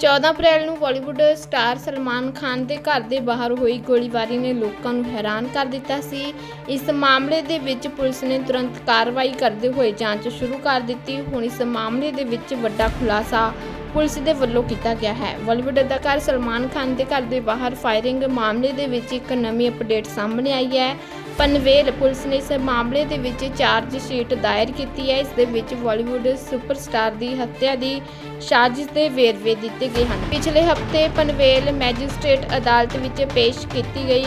14 ਅਪ੍ਰੈਲ ਨੂੰ ਬਾਲੀਵੁੱਡ ਸਟਾਰ ਸਲਮਾਨ ਖਾਨ ਦੇ ਘਰ ਦੇ ਬਾਹਰ ਹੋਈ ਗੋਲੀਬਾਰੀ ਨੇ ਲੋਕਾਂ ਨੂੰ ਹੈਰਾਨ ਕਰ ਦਿੱਤਾ ਸੀ। ਇਸ ਮਾਮਲੇ ਦੇ ਵਿੱਚ ਪੁਲਿਸ ਨੇ ਤੁਰੰਤ ਕਾਰਵਾਈ ਕਰਦੇ ਹੋਏ ਜਾਂਚ ਸ਼ੁਰੂ ਕਰ ਦਿੱਤੀ। ਹੁਣ ਇਸ ਮਾਮਲੇ ਦੇ ਵਿੱਚ ਵੱਡਾ ਖੁਲਾਸਾ ਪੁਲਿਸ ਦੇ ਵੱਲੋਂ ਕੀਤਾ ਗਿਆ ਹੈ। ਬਾਲੀਵੁੱਡ ਅਦਾਕਾਰ ਸਲਮਾਨ ਖਾਨ ਦੇ ਘਰ ਦੇ ਬਾਹਰ ਫਾਇਰਿੰਗ ਮਾਮਲੇ ਦੇ ਵਿੱਚ ਇੱਕ ਨਵੀਂ ਅਪਡੇਟ ਸਾਹਮਣੇ ਆਈ ਹੈ। ਪਨਵੇਲ ਪੁਲਿਸ ਨੇ ਇਸ ਮਾਮਲੇ ਦੇ ਵਿੱਚ ਚਾਰਜ ਸ਼ੀਟ ਦਾਇਰ ਕੀਤੀ ਹੈ। ਇਸ ਦੇ ਵਿੱਚ ਬਾਲੀਵੁੱਡ ਸੁਪਰਸਟਾਰ ਦੀ ਹੱਤਿਆ ਦੀ ਸਾਜ਼ਿਸ਼ ਦੇ ਵੇਰਵੇ ਦਿੱਤੇ ਗਏ ਹਨ। ਪਿਛਲੇ ਹਫ਼ਤੇ ਪਨਵੇਲ ਮੈਜਿਸਟ੍ਰੇਟ ਅਦਾਲਤ ਵਿੱਚ ਪੇਸ਼ ਕੀਤੀ ਗਈ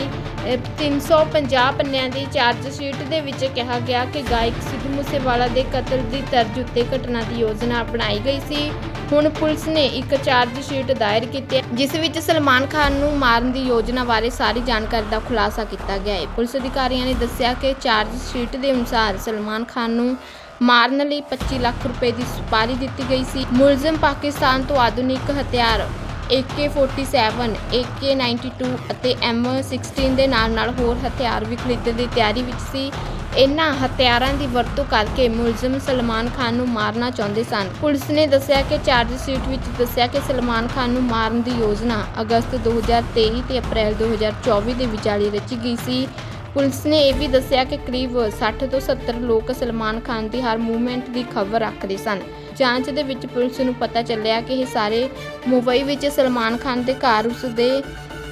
350 ਪੰਨਿਆਂ ਦੀ ਚਾਰਜ ਸ਼ੀਟ ਦੇ ਵਿੱਚ ਕਿਹਾ ਗਿਆ ਕਿ ਗਾਇਕ ਸਿੱਧੂ ਮੂਸੇਵਾਲਾ ਦੇ ਕਤਲ ਦੀ ਤਰਜ ਉੱਤੇ ਘਟਨਾ ਦੀ ਯੋਜਨਾ ਅਪਣਾਈ ਗਈ ਸੀ। ਹੁਣ ਪੁਲਿਸ ਨੇ ਇੱਕ ਚਾਰਜ ਸ਼ੀਟ ਦਾਇਰ ਕੀਤੀ ਹੈ, ਜਿਸ ਵਿੱਚ ਸਲਮਾਨ ਖਾਨ ਨੂੰ ਮਾਰਨ ਦੀ ਯੋਜਨਾ ਬਾਰੇ ਸਾਰੀ ਜਾਣਕਾਰੀ ਦਾ ਖੁਲਾਸਾ ਕੀਤਾ ਗਿਆ ਹੈ। ਪੁਲਿਸ ਅਧਿਕਾਰੀਆਂ ਨੇ ਦੱਸਿਆ ਕਿ ਚਾਰਜ ਸ਼ੀਟ ਦੇ ਅਨੁਸਾਰ ਸਲਮਾਨ ਖਾਨ ਨੂੰ ਮਾਰਨ ਲਈ 25 ਲੱਖ ਰੁਪਏ ਦੀ ਸੁਪਾਰੀ ਦਿੱਤੀ ਗਈ ਸੀ। ਮੁਲਜ਼ਮ ਪਾਕਿਸਤਾਨ ਤੋਂ ਆਧੁਨਿਕ ਹਥਿਆਰ AK47, AK92 ਅਤੇ M16 ਦੇ ਨਾਲ-ਨਾਲ ਹੋਰ ਹਥਿਆਰ ਵੀ ਖਰੀਦਣ ਦੀ ਤਿਆਰੀ ਵਿੱਚ ਸੀ। ਇਨ੍ਹਾਂ ਹਥਿਆਰਾਂ ਦੀ ਵਰਤੋਂ ਕਰਕੇ ਮੁਲਜ਼ਮ ਸਲਮਾਨ ਖਾਨ ਨੂੰ ਮਾਰਨਾ ਚਾਹੁੰਦੇ ਸਨ। ਪੁਲਿਸ ਨੇ ਦੱਸਿਆ ਕਿ ਚਾਰਜ ਸ਼ੀਟ ਵਿੱਚ ਦੱਸਿਆ ਕਿ ਸਲਮਾਨ ਖਾਨ ਨੂੰ ਮਾਰਨ ਦੀ ਯੋਜਨਾ ਅਗਸਤ 2023 ਤੇ ਅਪ੍ਰੈਲ 2024 ਦੇ ਵਿਚਾਲੇ ਰਚੀ ਗਈ ਸੀ। ਪੁਲਿਸ ਨੇ ਇਹ ਵੀ ਦੱਸਿਆ ਕਿ ਕਰੀਬ 60 ਤੋਂ 70 ਲੋਕ ਸਲਮਾਨ ਖਾਨ ਦੀ ਹਰ ਮੂਵਮੈਂਟ ਦੀ ਖਬਰ ਰੱਖਦੇ ਸਨ। ਜਾਂਚ ਦੇ ਵਿੱਚ ਪੁਲਿਸ ਨੂੰ ਪਤਾ ਚੱਲਿਆ ਕਿ ਇਹ ਸਾਰੇ ਮੁੰਬਈ ਵਿੱਚ ਸਲਮਾਨ ਖਾਨ ਦੇ ਘਰ, ਉਸ ਦੇ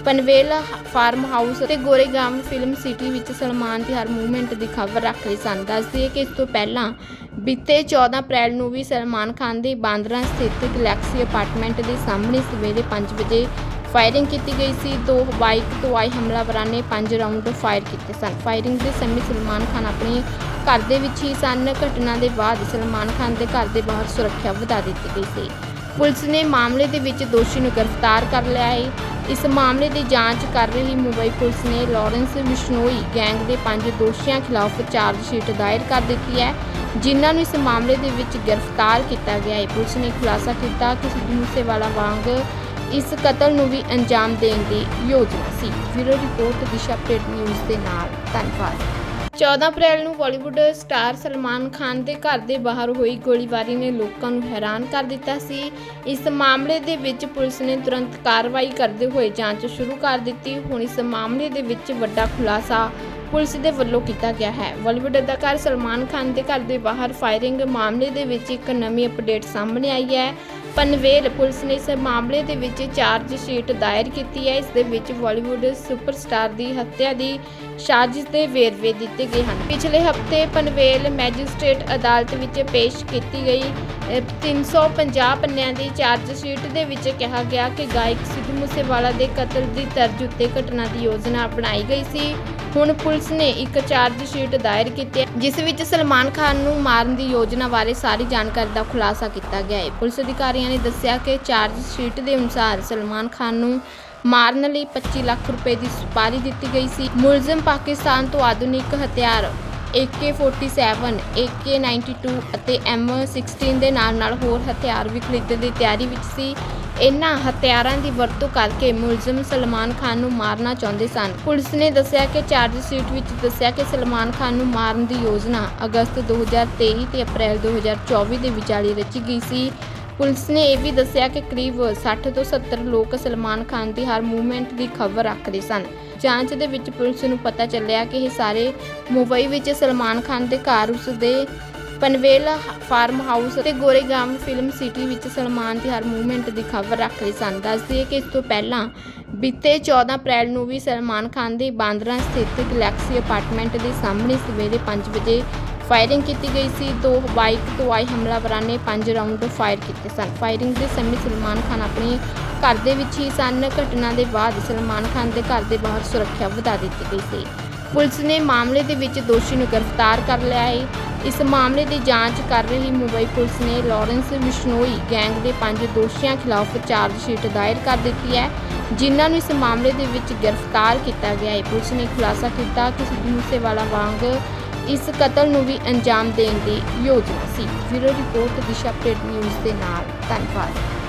ਪਨਵੇਲ ਫਾਰਮ ਹਾਊਸ ਅਤੇ ਗੋਰੇਗਾਮ ਫਿਲਮ ਸਿਟੀ ਵਿੱਚ ਸਲਮਾਨ ਦੀ ਹਰ ਮੂਵਮੈਂਟ ਦੀ ਖਬਰ ਰੱਖ ਰਹੇ ਸਨ। ਦੱਸਦੀ ਹੈ ਕਿ ਇਸ ਤੋਂ ਪਹਿਲਾਂ ਬੀਤੇ 14 ਅਪ੍ਰੈਲ ਨੂੰ ਵੀ ਸਲਮਾਨ ਖਾਨ ਦੇ ਬਾਂਦਰਾ ਸਥਿਤ ਗਲੈਕਸੀ ਅਪਾਰਟਮੈਂਟ ਦੇ ਸਾਹਮਣੇ ਸਵੇਰੇ 5 ਵਜੇ ਫਾਇਰਿੰਗ ਕੀਤੀ ਗਈ ਸੀ, ਦੋ ਬਾਈਕ ਤੋਂ ਆਏ ਹਮਲਾਵਰਾਂ ਨੇ ਪੰਜ ਰਾਊਂਡ ਫਾਇਰ ਕੀਤੇ ਸਨ। ਫਾਇਰਿੰਗ ਦੇ ਸਮੇਂ ਸਲਮਾਨ ਖਾਨ ਆਪਣੇ ਘਰ ਦੇ ਵਿੱਚ ਹੀ ਸਨ। ਘਟਨਾ ਦੇ ਬਾਅਦ ਸਲਮਾਨ ਖਾਨ ਦੇ ਘਰ ਦੇ ਬਾਹਰ ਸੁਰੱਖਿਆ ਵਧਾ ਦਿੱਤੀ ਗਈ ਸੀ। ਪੁਲਿਸ ਨੇ ਮਾਮਲੇ ਦੇ ਵਿੱਚ ਦੋਸ਼ੀ ਨੂੰ ਗ੍ਰਿਫਤਾਰ ਕਰ ਲਿਆ ਹੈ। ਇਸ ਮਾਮਲੇ ਦੀ ਜਾਂਚ ਕਰ ਰਹੀ ਮੁੰਬਈ ਪੁਲਿਸ ਨੇ ਲਾਰੈਂਸ ਬਿਸ਼ਨੋਈ ਗੈਂਗ ਦੇ ਪੰਜ ਦੋਸ਼ੀਆਂ ਖਿਲਾਫ ਚਾਰਜ ਸ਼ੀਟ ਦਾਇਰ ਕਰ ਦਿੱਤੀ ਹੈ, ਜਿਨ੍ਹਾਂ ਨੂੰ ਇਸ ਮਾਮਲੇ ਦੇ ਵਿੱਚ ਗ੍ਰਿਫਤਾਰ ਕੀਤਾ ਗਿਆ ਹੈ। ਪੁਲਿਸ ਨੇ ਖੁਲਾਸਾ ਕੀਤਾ ਕਿ ਸਿੱਧੂ ਮੂਸੇਵਾਲਾ ਵਾਂਗ ਇਸ ਕਤਲ ਨੂੰ ਵੀ ਅੰਜਾਮ ਦੇਣ ਦੀ ਯੋਜਨਾ ਸੀ। Bureau report, Disha update news ਦੇ ਨਾਲ, ਧੰਨਵਾਦ। 14 ਅਪ੍ਰੈਲ ਨੂੰ ਬਾਲੀਵੁੱਡ ਸਟਾਰ ਸਲਮਾਨ ਖਾਨ ਦੇ ਘਰ ਦੇ ਬਾਹਰ ਹੋਈ ਗੋਲੀਬਾਰੀ ਨੇ ਲੋਕਾਂ ਨੂੰ ਹੈਰਾਨ ਕਰ ਦਿੱਤਾ ਸੀ। ਇਸ ਮਾਮਲੇ ਦੇ ਵਿੱਚ ਪੁਲਿਸ ਨੇ ਤੁਰੰਤ ਕਾਰਵਾਈ ਕਰਦੇ ਹੋਏ ਜਾਂਚ ਸ਼ੁਰੂ ਕਰ ਦਿੱਤੀ। ਹੁਣ ਇਸ ਮਾਮਲੇ ਦੇ ਵਿੱਚ ਵੱਡਾ ਖੁਲਾਸਾ ਪੁਲਿਸ ਦੇ ਵੱਲੋਂ ਕੀਤਾ ਗਿਆ ਹੈ। ਬਾਲੀਵੁੱਡ ਅਦਾਕਾਰ ਸਲਮਾਨ ਖਾਨ ਦੇ ਘਰ ਦੇ ਬਾਹਰ ਫਾਇਰਿੰਗ ਮਾਮਲੇ ਦੇ ਵਿੱਚ ਇੱਕ ਨਵੀਂ ਅਪਡੇਟ ਸਾਹਮਣੇ ਆਈ ਹੈ। ਪਨਵੇਲ ਪੁਲਿਸ ਨੇ ਇਸ ਮਾਮਲੇ ਦੇ ਵਿੱਚ ਚਾਰਜ ਸ਼ੀਟ ਦਾਇਰ ਕੀਤੀ ਹੈ। ਇਸ ਦੇ ਵਿੱਚ ਬਾਲੀਵੁੱਡ ਸੁਪਰਸਟਾਰ ਦੀ ਹੱਤਿਆ ਦੀ ਸਾਜ਼ਿਸ਼ ਦੇ ਵੇਰਵੇ ਦਿੱਤੇ ਗਏ ਹਨ। ਪਿਛਲੇ ਹਫ਼ਤੇ ਪਨਵੇਲ ਮੈਜਿਸਟ੍ਰੇਟ ਅਦਾਲਤ ਵਿੱਚ ਪੇਸ਼ ਕੀਤੀ ਗਈ 350 ਪੰਨਿਆਂ ਦੀ ਚਾਰਜ ਸ਼ੀਟ ਦੇ ਵਿੱਚ ਕਿਹਾ ਗਿਆ ਕਿ ਗਾਇਕ ਸਿੱਧੂ ਮੂਸੇਵਾਲਾ ਦੇ ਕਤਲ ਦੀ ਤਰਜ ਉੱਤੇ ਘਟਨਾ ਦੀ ਯੋਜਨਾ ਅਪਣਾਈ ਗਈ ਸੀ। ਹੁਣ ਪੁਲਿਸ ਨੇ ਇੱਕ ਚਾਰਜ ਸ਼ੀਟ ਦਾਇਰ ਕੀਤੀ ਹੈ, ਜਿਸ ਵਿੱਚ ਸਲਮਾਨ ਖਾਨ ਨੂੰ ਮਾਰਨ ਦੀ ਯੋਜਨਾ ਬਾਰੇ ਸਾਰੀ ਜਾਣਕਾਰੀ ਦਾ ਖੁਲਾਸਾ ਕੀਤਾ ਗਿਆ ਹੈ। ਪੁਲਿਸ ਅਧਿਕਾਰੀ ਅਧਿਕਾਰੀਆਂ ਨੇ ਦੱਸਿਆ ਕਿ ਚਾਰਜ ਸ਼ੀਟ ਦੇ ਅਨੁਸਾਰ ਸਲਮਾਨ ਖਾਨ ਨੂੰ ਮਾਰਨ ਲਈ 25 ਲੱਖ ਰੁਪਏ ਦੀ ਸੁਪਾਰੀ ਦਿੱਤੀ ਗਈ ਸੀ। ਮੁਲਜ਼ਮ ਪਾਕਿਸਤਾਨ ਤੋਂ ਆਧੁਨਿਕ ਹਥਿਆਰ AK47, AK92 ਅਤੇ M16 ਦੇ ਨਾਲ-ਨਾਲ ਹੋਰ ਹਥਿਆਰ ਵੀ ਖਰੀਦਣ ਦੀ ਤਿਆਰੀ ਵਿੱਚ ਸੀ। ਇਨ੍ਹਾਂ ਹਥਿਆਰਾਂ ਦੀ ਵਰਤੋਂ ਕਰਕੇ ਮੁਲਜ਼ਮ ਸਲਮਾਨ ਖਾਨ ਨੂੰ ਮਾਰਨਾ ਚਾਹੁੰਦੇ ਸਨ। ਪੁਲਿਸ ਨੇ ਦੱਸਿਆ ਕਿ ਚਾਰਜ ਸ਼ੀਟ ਵਿੱਚ ਦੱਸਿਆ ਕਿ ਸਲਮਾਨ ਖਾਨ ਨੂੰ ਮਾਰਨ ਦੀ ਯੋਜਨਾ ਅਗਸਤ 2023 ਤੇ ਅਪ੍ਰੈਲ 2024 ਦੇ ਵਿਚਾਲੇ ਰਚੀ ਗਈ ਸੀ। ਪੁਲਿਸ ਨੇ ਇਹ ਵੀ ਦੱਸਿਆ ਕਿ ਕਰੀਬ 60 ਤੋਂ 70 ਲੋਕ ਸਲਮਾਨ ਖਾਨ ਦੀ ਹਰ ਮੂਵਮੈਂਟ ਦੀ ਖਬਰ ਰੱਖਦੇ ਸਨ। ਜਾਂਚ ਦੇ ਵਿੱਚ ਪੁਲਿਸ ਨੂੰ ਪਤਾ ਚੱਲਿਆ ਕਿ ਇਹ ਸਾਰੇ ਮੁੰਬਈ ਵਿੱਚ ਸਲਮਾਨ ਖਾਨ ਦੇ ਘਰ, ਉਸ ਦੇ ਪਨਵੇਲ ਫਾਰਮ ਹਾਊਸ ਅਤੇ ਗੋਰੇਗਾਮ ਫਿਲਮ ਸਿਟੀ ਵਿੱਚ ਸਲਮਾਨ ਦੀ ਹਰ ਮੂਵਮੈਂਟ ਦੀ ਖਬਰ ਰੱਖਦੇ ਸਨ। ਦੱਸਦੀ ਹੈ ਕਿ ਇਸ ਤੋਂ ਪਹਿਲਾਂ ਬੀਤੇ 14 ਅਪ੍ਰੈਲ ਨੂੰ ਵੀ ਸਲਮਾਨ ਖਾਨ ਦੇ ਬਾਂਦਰਾ ਸਥਿਤ ਗਲੈਕਸੀ ਅਪਾਰਟਮੈਂਟ ਦੇ ਸਾਹਮਣੇ ਸਵੇਰੇ 5 ਵਜੇ ਫਾਇਰਿੰਗ ਕੀਤੀ ਗਈ ਸੀ, ਦੋ ਬਾਈਕ ਤੋਂ ਆਏ ਹਮਲਾਵਰਾਂ ਨੇ ਪੰਜ ਰਾਊਂਡ ਫਾਇਰ ਕੀਤੇ ਸਨ। ਫਾਇਰਿੰਗ ਦੇ ਸਮੇਂ ਸਲਮਾਨ ਖਾਨ ਆਪਣੇ ਘਰ ਦੇ ਵਿੱਚ ਹੀ ਸਨ। ਘਟਨਾ ਦੇ ਬਾਅਦ ਸਲਮਾਨ ਖਾਨ ਦੇ ਘਰ ਦੇ ਬਾਹਰ ਸੁਰੱਖਿਆ ਵਧਾ ਦਿੱਤੀ ਗਈ ਸੀ। ਪੁਲਿਸ ਨੇ ਮਾਮਲੇ ਦੇ ਵਿੱਚ ਦੋਸ਼ੀ ਨੂੰ ਗ੍ਰਿਫਤਾਰ ਕਰ ਲਿਆ ਹੈ। ਇਸ ਮਾਮਲੇ ਦੀ ਜਾਂਚ ਕਰ ਰਹੀ ਮੁੰਬਈ ਪੁਲਿਸ ਨੇ ਲਾਰੈਂਸ ਵਿਸ਼ਨੋਈ ਗੈਂਗ ਦੇ ਪੰਜ ਦੋਸ਼ੀਆਂ ਖਿਲਾਫ ਚਾਰਜ ਸ਼ੀਟ ਦਾਇਰ ਕਰ ਦਿੱਤੀ ਹੈ, ਜਿਨ੍ਹਾਂ ਨੂੰ ਇਸ ਮਾਮਲੇ ਦੇ ਵਿੱਚ ਗ੍ਰਿਫਤਾਰ ਕੀਤਾ ਗਿਆ ਹੈ। ਪੁਲਿਸ ਨੇ ਖੁਲਾਸਾ ਕੀਤਾ ਕਿ ਸਿੱਧੂ ਮੂਸੇਵਾਲਾ ਵਾਂਗ ਇਸ ਕਤਲ ਨੂੰ ਵੀ ਅੰਜਾਮ ਦੇਣ ਦੀ ਯੋਜਨਾ ਸੀ। Bureau report, Disha update news ਦੇ ਨਾਲ, ਧੰਨਵਾਦ।